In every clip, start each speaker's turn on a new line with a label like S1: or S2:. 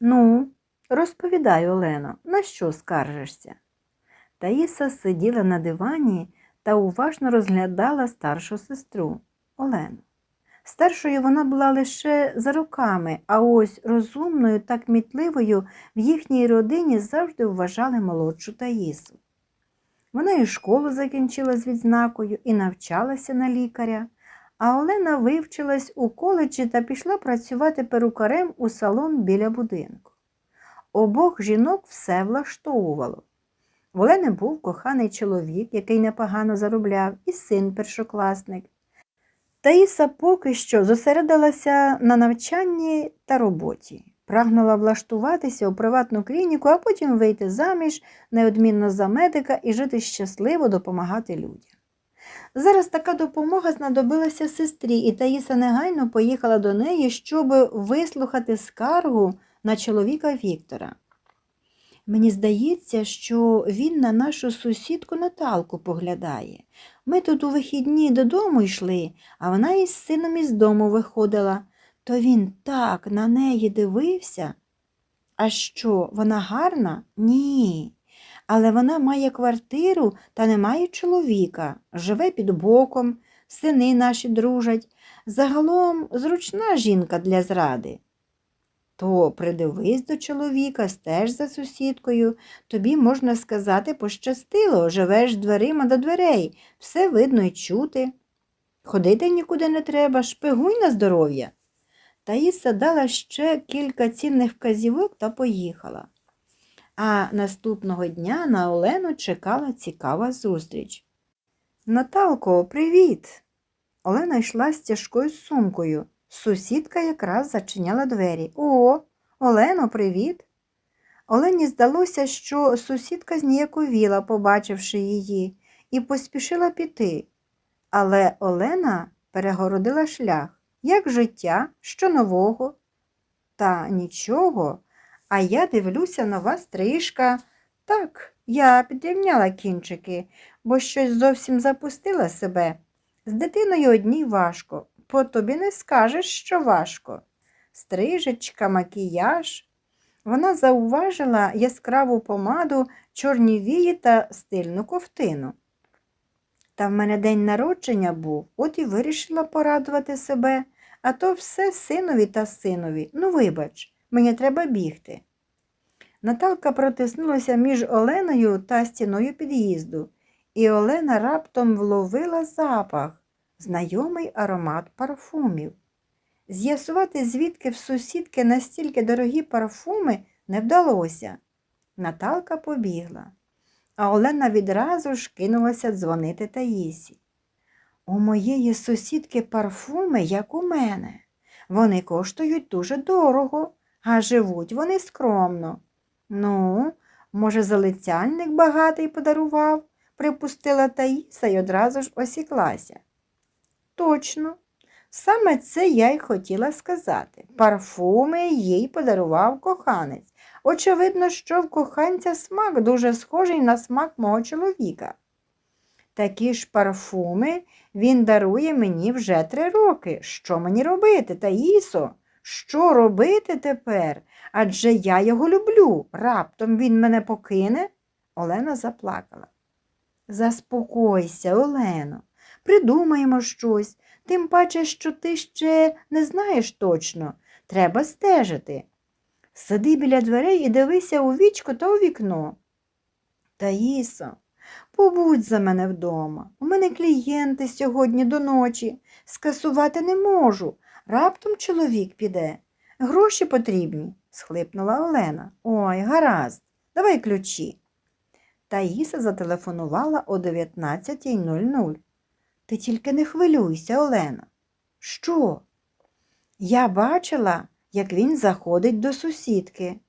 S1: Ну, розповідай, Олено, на що скаржишся? Таїса сиділа на дивані та уважно розглядала старшу сестру Олену. Старшою вона була лише за роками, а ось розумною та кмітливою в їхній родині завжди вважали молодшу Таїсу. Вона і школу закінчила з відзнакою і навчалася на лікаря, а Олена вивчилась у коледжі та пішла працювати перукарем у салон біля будинку. Обох жінок все влаштовувало. В Олени був коханий чоловік, який непогано заробляв, і син першокласник. Таїса поки що зосередилася на навчанні та роботі. Прагнула влаштуватися у приватну клініку, а потім вийти заміж неодмінно за медика і жити щасливо допомагати людям. Зараз така допомога знадобилася сестрі, і Таїса негайно поїхала до неї, щоб вислухати скаргу на чоловіка Віктора. Мені здається, що він на нашу сусідку Наталку поглядає. Ми тут у вихідні додому йшли, а вона із сином із дому виходила. То він так на неї дивився. А що, вона гарна? Ні. Але вона має квартиру та не має чоловіка, живе під боком, сини наші дружать. Загалом зручна жінка для зради. То придивись до чоловіка, стеж за сусідкою. Тобі, можна сказати, пощастило, живеш дверима до дверей, все видно й чути. Ходити нікуди не треба, шпигуй на здоров'я. Таїса дала ще кілька цінних вказівок та поїхала. А наступного дня на Олену чекала цікава зустріч. Наталко, привіт! Олена йшла з тяжкою сумкою. Сусідка якраз зачиняла двері. О, Олено, привіт. Олені здалося, що сусідка зніяковіла, побачивши її, і поспішила піти. Але Олена перегородила шлях. Як життя, що нового? Та нічого, а я дивлюся нова стрижка. Так, я підрівняла кінчики, бо щось зовсім запустила себе. З дитиною одній важко, по тобі не скажеш, що важко. Стрижечка, макіяж. Вона зауважила яскраву помаду, чорні вії та стильну ковтину. Та в мене день народження був, от і вирішила порадувати себе, а то все синові та синові. Ну, вибач, мені треба бігти. Наталка протиснулася між Оленою та стіною під'їзду, і Олена раптом вловила запах, знайомий аромат парфумів. З'ясувати, звідки в сусідки настільки дорогі парфуми, не вдалося. Наталка побігла, а Олена відразу ж кинулася дзвонити Таїсі. У моєї сусідки парфуми, як у мене. Вони коштують дуже дорого, а живуть вони скромно. Ну, може, залицяльник багатий подарував, припустила Таїса й одразу ж осіклася. Точно, саме це я й хотіла сказати. Парфуми їй подарував коханець. Очевидно, що в коханця смак дуже схожий на смак мого чоловіка. Такі ж парфуми він дарує мені вже три роки. Що мені робити, Таїсо? Що робити тепер? Адже я його люблю. Раптом він мене покине. Олена заплакала. Заспокойся, Олено, придумаємо щось, тим паче, що ти ще не знаєш точно. Треба стежити. Сиди біля дверей і дивися у вічко та у вікно. Таїсо, побудь за мене вдома. У мене клієнти сьогодні до ночі. Скасувати не можу. Раптом чоловік піде. Гроші потрібні, схлипнула Олена. Ой, гаразд, давай ключі. Таїса зателефонувала о 19.00. Ти тільки не хвилюйся, Олена. Що? Я бачила, як він заходить до сусідки.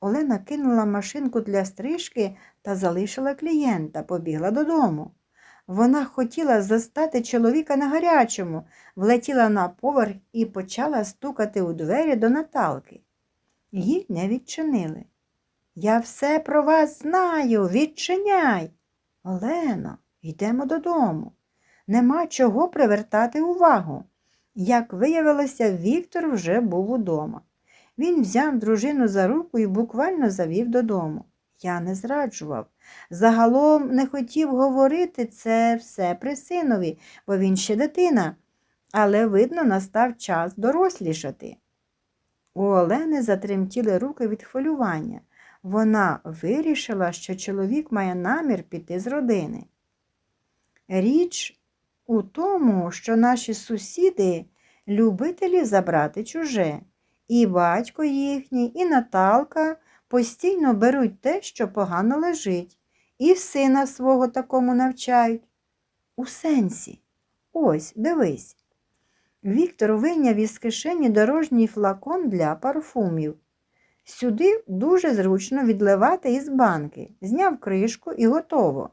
S1: Олена кинула машинку для стрижки та залишила клієнта, побігла додому. Вона хотіла застати чоловіка на гарячому, влетіла на поверх і почала стукати у двері до Наталки. Їй не відчинили. Я все про вас знаю, відчиняй. Олено, йдемо додому. Нема чого привертати увагу. Як виявилося, Віктор вже був удома. Він взяв дружину за руку і буквально завів додому. Я не зраджував. Загалом не хотів говорити це все при синові, бо він ще дитина. Але, видно, настав час дорослішати. У Олени затремтіли руки від хвилювання. Вона вирішила, що чоловік має намір піти з родини. Річ у тому, що наші сусіди любителі забрати чуже. І батько їхній, і Наталка постійно беруть те, що погано лежить, і сина свого такому навчають. У сенсі. Ось, дивись. Віктор вийняв із кишені дорожній флакон для парфумів. Сюди дуже зручно відливати із банки. Зняв кришку і готово.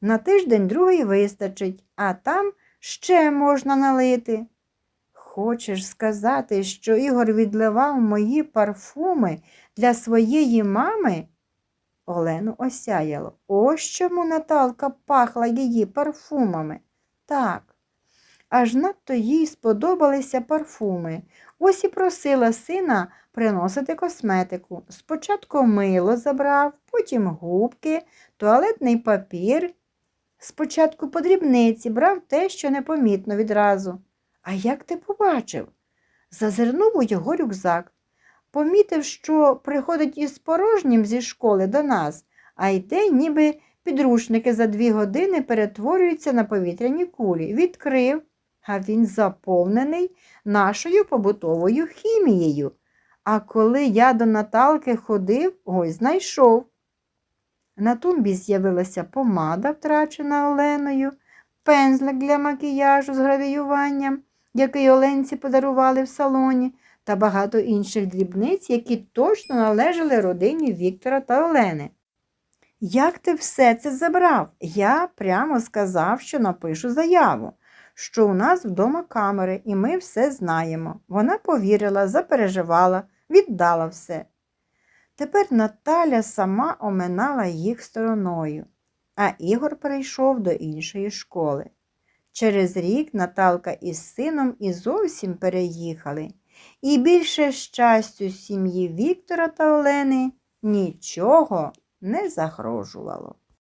S1: На тиждень другий вистачить, а там ще можна налити. Хочеш сказати, що Ігор відливав мої парфуми для своєї мами? Олену осяяло. Ось чому Наталка пахла її парфумами. Так. Аж надто їй сподобалися парфуми. Ось і просила сина приносити косметику. Спочатку мило забрав, потім губки, туалетний папір. Спочатку по дрібниці брав те, що непомітно відразу. А як ти побачив? Зазирнув у його рюкзак. Помітив, що приходить із порожнім зі школи до нас, а йде, ніби підручники за дві години перетворюються на повітряні кулі. Відкрив, а він заповнений нашою побутовою хімією. А коли я до Наталки ходив, ой, знайшов. На тумбі з'явилася помада, втрачена Оленою, пензлик для макіяжу з гравіюванням, який Оленці подарували в салоні, та багато інших дрібниць, які точно належали родині Віктора та Олени. Як ти все це забрав? Я прямо сказав, що напишу заяву, що у нас вдома камери, і ми все знаємо. Вона повірила, запереживала, віддала все. Тепер Наталя сама оминала їх стороною, а Ігор перейшов до іншої школи. Через рік Наталка із сином і зовсім переїхали, і більше щастю сім'ї Віктора та Олени нічого не загрожувало.